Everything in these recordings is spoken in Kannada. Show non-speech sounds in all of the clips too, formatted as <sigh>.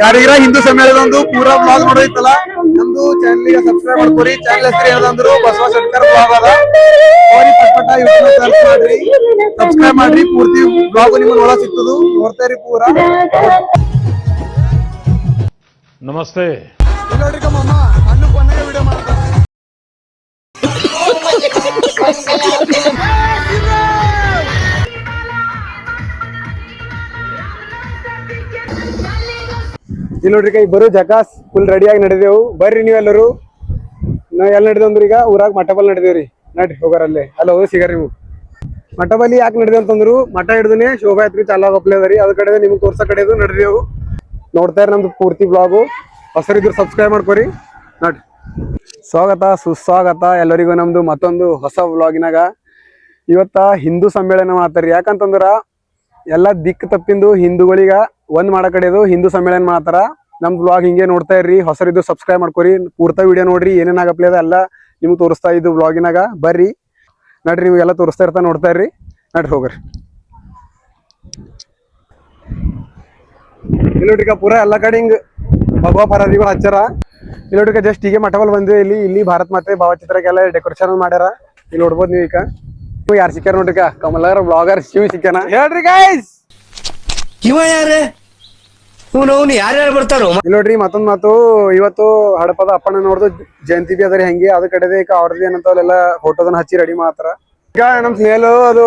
ಯಾರಿಗಾರ ಹಿಂದೂ ಸಮ್ಮೇಳನ ಒಂದು ಪೂರಾ ಬ್ಲಾಗ್ ನೋಡೈತಲ್ಲ ನಮ್ದು ಚಾನಲ್ಗೆ ಸಬ್ಸ್ಕ್ರೈಬ್ ಮಾಡ್ಕೊರಿ. ಚಾನಲ್ ಹೆಸರು ಯಾವ್ದಂದ್ರು ಬಸವ ಶಂಕರ್ ಬ್ಲಾಗ್ ಅದ. ಪಟ್ಪಟ ಯೂಟ್ಯೂಬ್ ಸರ್ಚ್ ಮಾಡ್ರಿ. ಸಬ್ಸ್ಕ್ರೈಬ್ ಮಾಡ್ರಿ. ಪೂರ್ತಿ ಬ್ಲಾಗ್ ನಿಮ್ಗೆ ನೋಡ ಸಿಗ್ತದು. ನೋಡ್ತಾ ಇರಿ ಪೂರಾ. ನಮಸ್ತೆ. ಇಲ್ಲಿ ನೋಡ್ರಿ ಕಮ್ಮಮ್ಮ ಹಣ್ಣು ಕೊನೆಯ ವಿಡಿಯೋ ಮಾಡ್ತಾರೆ. <laughs> ಇಲ್ಲಿ ನೋಡ್ರಿ ಕೈ, ಬರೋ ಜಕಾಸ್ ಫುಲ್ ರೆಡಿಯಾಗಿ ನಡೆದೇವು. ಬರ್ರಿ ನೀವೆಲ್ಲರೂ. ನಾ ಎಲ್ಲಿ ನಡೆದೇವಂದ್ರಿ ಈಗ ಊರಾಗ ಮಠಬಲ್ ನಡೆದೇವ್ರಿ ನಡ್ರಿ, ಹೋಗಾರಲ್ಲೇ. ಅಲ್ಲ, ಹೋಗಿ ಸಿಗಾರ ನೀವು. ಮಠಬಲಿ ಯಾಕೆ ನಡೆದೇವ್ ಅಂತಂದ್ರು, ಮಠ ಹಿಡ್ದನೆ ಶೋಭಾಯಾತ್ರಿ ಚಾಲ ಒಪ್ಲೆ ಅದರಿ ಅದ್ರ ಕಡೆ ನಿಮ್ಗೆ ತೋರ್ಸೋ ಕಡೆದು ನಡೆದೇವು. ನೋಡ್ತಾ ಇರಿ ನಮ್ದು ಪೂರ್ತಿ ಬ್ಲಾಗು ಹೊಸರಿದ್ರು ಸಬ್ಸ್ಕ್ರೈಬ್ ಮಾಡ್ಕೊರಿ. ನಡ್ರಿ. ಸ್ವಾಗತ, ಸುಸ್ವಾಗತ ಎಲ್ಲರಿಗೂ ನಮ್ದು ಮತ್ತೊಂದು ಹೊಸ ಬ್ಲಾಗಿನಾಗ ಇವತ್ತ ಹಿಂದೂ ಸಮ್ಮೇಳನ ಮಾಡ್ತಾರ್ರಿ ಯಾಕಂತಂದ್ರ, ಎಲ್ಲ ದಿಕ್ಕು ತಪ್ಪಿಂದು ಹಿಂದೂಗಳಿಗ ಒಂದ್ ಮಾಡೋ ಕಡೆದು ಹಿಂದೂ ಸಮ್ಮೇಳನ ಮಾಡ್ತಾರ. ನಮ್ ಬ್ಲಾಗ್ ಹಿಂಗೆ ನೋಡ್ತಾ ಇರ್ರಿ. ಹೊಸರಿದ್ದು ಸಬ್ಸ್ಕ್ರೈಬ್ ಮಾಡ್ಕೊರಿ. ಪೂರ್ತ ವಿಡಿಯೋ ನೋಡ್ರಿ. ಏನೇನಾಗಪ್ಲೇ ಆಗಪ್ಲೆ ಅದ ಎಲ್ಲ ನಿಮ್ಗೆ ತೋರಿಸ್ತಾ ಇದ್ದು ಬ್ಲಾಗಿನಾಗ ಬರ್ರಿ. ನಡ್ರಿ ನಿಮ್ಗೆಲ್ಲ ತೋರಿಸ್ತಾ ಇರ್ತಾ ನೋಡ್ತಾ ಇರ್ರಿ. ನಡ್ರಿ ಹೋಗ್ರಿ. ಇಲ್ಲೋಟಿಕ ಪೂರ ಎಲ್ಲ ಕಡೆ ಹಿಂಗ್ ಭಗವಾ ಪರಾದಿಗಳು ಹಚ್ಚಾರ. ಇಲ್ಲೋಟಿಕ ಜಸ್ಟ್ ಹೀಗೆ ಮಠವಲ್ ಬಂದ್ವಿ. ಇಲ್ಲಿ ಇಲ್ಲಿ ಭಾರತ್ ಮಾತೆ ಭಾವಚಿತ್ರಕ್ಕೆಲ್ಲ ಡೆಕೋರೇಷನ್ ಮಾಡ್ಯಾರ. ಇಲ್ಲಿ ನೋಡ್ಬೋದು ನೀವು ಈಗ. ಯಾರು ಸಿಕ್ಕ ನೋಡ್ರಿಕ ಕಮಲರ್ ಬ್ಲಾಗರ್ ಶಿವ್ ಸಿಕ್ಕ ಹೇಳ್ರಿ ಗೈಸ್ ಇವ ಯಾರೇ? ಅವನು ಯಾರ್ಯಾರು ಬರ್ತಾರೋ ಇಲ್ಲಿ ನೋಡ್ರಿ ಮತ್ತೊಂದ್ ಮಾತು ಇವತ್ತು ಹಡಪದ ಅಪ್ಪನ ನೋಡ್ದು ಜಯಂತಿ ಬಿ ಅದರಿ ಹೆಂಗೆ ಅದ ಕಡೆದೆ ಈಗ ಅವ್ರದ್ದು ಏನಂತಾವಲ್ಲ ಫೋಟೋದನ್ನ ಹಚ್ಚಿ ರೆಡಿ ಮಾಡ್ತಾರ ಈಗ ನಮ್ ಸ್ನೇಹಲು ಅದು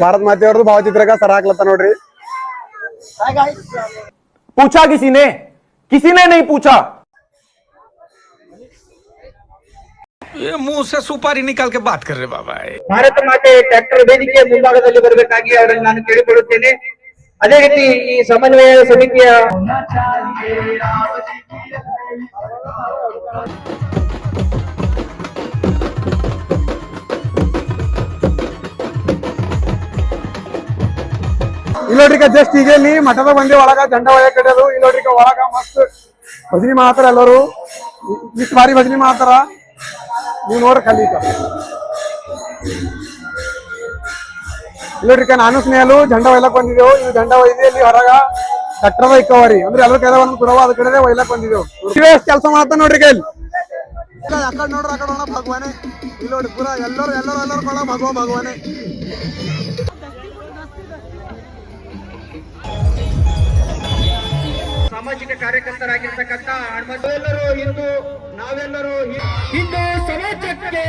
ಭಾರತ್ ಮಾತೆ ಅವ್ರದ್ದು ಭಾವಚಿತ್ರಕ್ಕ ಸರ ಹಾಕ್ಲತ್ತ ನೋಡ್ರಿ पूछा किसी ने किसी ने नहीं पूछा ये मुंह से सुपारी निकाल के बात कर रहे बाबा ಭಾರತ ಮಾತೆ ಟ್ರ್ಯಾಕ್ಟರ್ ವೇದಿಕೆ ಮುಂಭಾಗದಲ್ಲಿ ಬರಬೇಕಾಗಿ ಅವರಲ್ಲಿ ನಾನು ಕೇಳಿಕೊಳ್ಳುತ್ತೇನೆ ಅದೇ ರೀತಿ ಈ ಸಮನ್ವಯ ಸಮಿತಿಯ ಇಲ್ಲಿ ನೋಡ್ರಿ ಜಸ್ಟ್ ಈಗ ಇಲ್ಲಿ ಮಠದ ಬಂದಿ ಒಳಗ ದಂಡ ಒಳಗೆ ಕಡೆದು ಇಲ್ಲಿ ನೋಡ್ರಿ ಒಳಗ ಮಸ್ತ್ ಭಜನಿ ಮಾಡ್ತಾರ ಎಲ್ಲರೂ. ಇಷ್ಟು ಬಾರಿ ಭಜನಿ ಮಾಡ್ತಾರ? ನೀವು ನೋಡ್ರಿ ಇಲ್ಲಿ ನೋಡ್ರಿ ನಾನು ಸ್ನೇಹಲು ಜಂಡ ಒಯ್ಲಕ್ ಬಂದಿದ್ದೆವು. ಇವು ಜಂಡ ಒಯ್ದು ಇಲ್ಲಿ ಹೊರಗ ಕಟ್ಟದ ಇಕ್ಕವರಿ ಅಂದ್ರೆ ಎಲ್ಲರ ಕೈದ ಒಂದು ಕುರವ ಅದ ಕಡೆ ಒಯ್ಲಕ್ ಬಂದಿದ್ದೆವು. ಕೆಲಸ ಮಾಡ್ತಾನ ನೋಡ್ರಿ ಕೈಲಿ. ಯಾಕಡೆ ನೋಡ್ರಿ ಅಕ್ಕಡ ಕಡೆ ಭಗವಾನೆ. ಇಲ್ಲಿ ನೋಡಿ ಪೂರ ಎಲ್ಲರೂ ಎಲ್ಲರೂ ಎಲ್ಲರೂ ಕೊಡ ಭಗವ ಭಗವಾನೆ. ಸಾಮಾಜಿಕ ಕಾರ್ಯಕರ್ತರಾಗಿರ್ತಕ್ಕಂಥ ಹನುಮಂತ ಎಲ್ಲರೂ ಹಿಂದೂ ನಾವೆಲ್ಲರೂ ಹಿಂದೂ ಸಮಾಜಕ್ಕೆ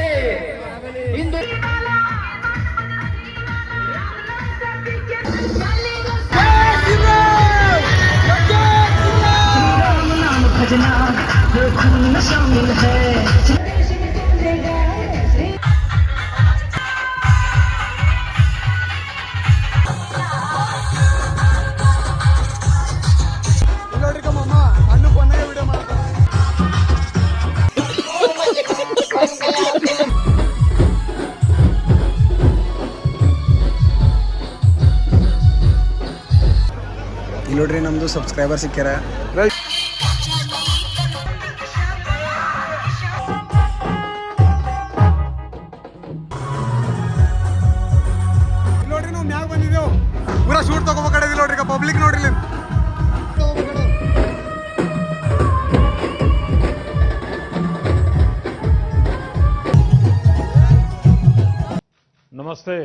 ನೋಡ್ರಿ ನಮ್ದು ಸಬ್ಸ್ಕ್ರೈಬರ್ ಸಿಕ್ಕ್ಯಾರ. ಪೂರಾ ಶೂಟ್ ತಗೋಬೇಕಾಗಿಲ್ಲ ನೋಡ್ರಿ ಪಬ್ಲಿಕ್ ನೋಡ್ರಿ ನಮಸ್ತೆ.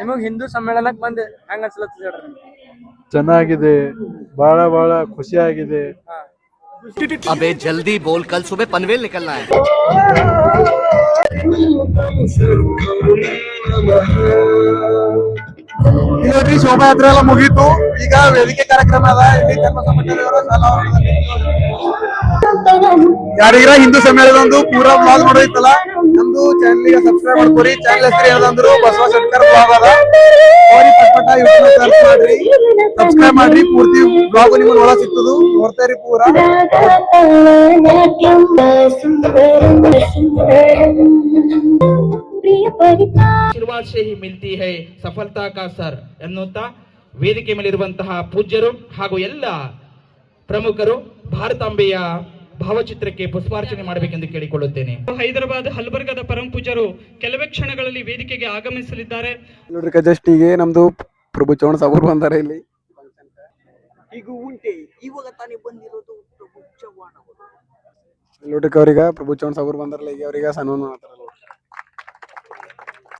ನಿಮಗ್ ಹಿಂದೂ ಸಮ್ಮೇಳನಕ್ ಬಂದೆ. ಹೆಂಗ ಅನ್ಸ್ಲತ್ತ ಚೆನ್ನಾಗಿದೆ. ಬಹಳ ಬಹಳ ಖುಷಿಯಾಗಿದೆ. ಆಗಿದೆ ಅಬೇ ಜಲ್ದಿ ಬೋಲ್ ಕಲ್ ಸುಬೆ ಪನ್ವೇಲ್ ನಿಕಲ್ನಾ ನೋಡ್ರಿ, ಶೋಭಾಯಾತ್ರೆ ಎಲ್ಲ ಮುಗೀತು. ಈಗ ವೇದಿಕೆ ಕಾರ್ಯಕ್ರಮ ಅದ. ಯಾರಿಗಾರ ಹಿಂದೂ ಸಮ್ಮೇಳನ ಪೂರಾ ಬ್ಲಾಗ್ ನೋಡೈತಲ್ಲ ನಮ್ದು ಚಾನಲ್ಗೆ ಸಬ್ಸ್ಕ್ರೈಬ್ ಮಾಡ್ಕೊರಿ. ಚಾನಲ್ ಹೆಸರು ಏನಂದ್ರು ಬಸವ ಶಂಕರ್ ಬ್ಲಾಗ್ ಅದ. ಹೋರಿ ಪಟ್ ಯೂಟ್ಯೂಬ್ ಸರ್ಚ್ ಮಾಡ್ರಿ. ಸಬ್ಸ್ಕ್ರೈಬ್ ಮಾಡ್ರಿ, ಪೂರ್ತಿ ಬ್ಲಾಗ್ ನಿಮ್ಗೆ ಒಳಗ್ ಸಿಗ್ತದು. ನೋಡ್ತಾ ಇರಿ ಪೂರಾ. ಪ್ರಿಯ ಆಶೀರ್ವಾದ ಶೇಹಿ ಮಿಲ್ತಿ ಹೈ ಸಫಲತಾ ಕಾ ಸರ್ ಎನ್ನುತ್ತಾ ವೇದಿಕೆ ಮೇಲಿರುವಂತಹ ಪೂಜ್ಯರು ಹಾಗೂ ಎಲ್ಲ ಪ್ರಮುಖರು ಭಾರತಾಂಬೆಯ ಭಾವಚಿತ್ರಕ್ಕೆ ಪುಷ್ಪಾರ್ಚನೆ ಮಾಡಬೇಕೆಂದು ಕೇಳಿಕೊಳ್ಳುತ್ತೇನೆ. ಹೈದರಾಬಾದ್ ಹಲ್ಬರ್ಗದ ಪರಂ ಪೂಜರು ಕೆಲವೇ ಕ್ಷಣಗಳಲ್ಲಿ ವೇದಿಕೆಗೆ ಆಗಮಿಸಲಿದ್ದಾರೆ. ನೋಡ್ರಿ ಕಜಸ್ಟಿಗೆ ನಮ್ದು ಪ್ರಭು ಚೌಣ ಸಾಬೂರ್ ಬಂದಾರೆ ಇಲ್ಲಿ. ಈಗ ಉಂಟೆ. ಇವಾಗ ತಾನೇ ಬಂದಿರೋದು ಪ್ರಭು ಚೌಹಾಣ್ ನೋಡ್ರಿ ಅವ್ರಿಗೆ ಪ್ರಭು ಚೌಣ ಸಾಬೂರ್ ಬಂದಾರಲ್ಲ ಈಗ ಅವ್ರಿಗೆ ಸನ್ಮಾನ ಮಾಡ್ತಾರಲ್ಲ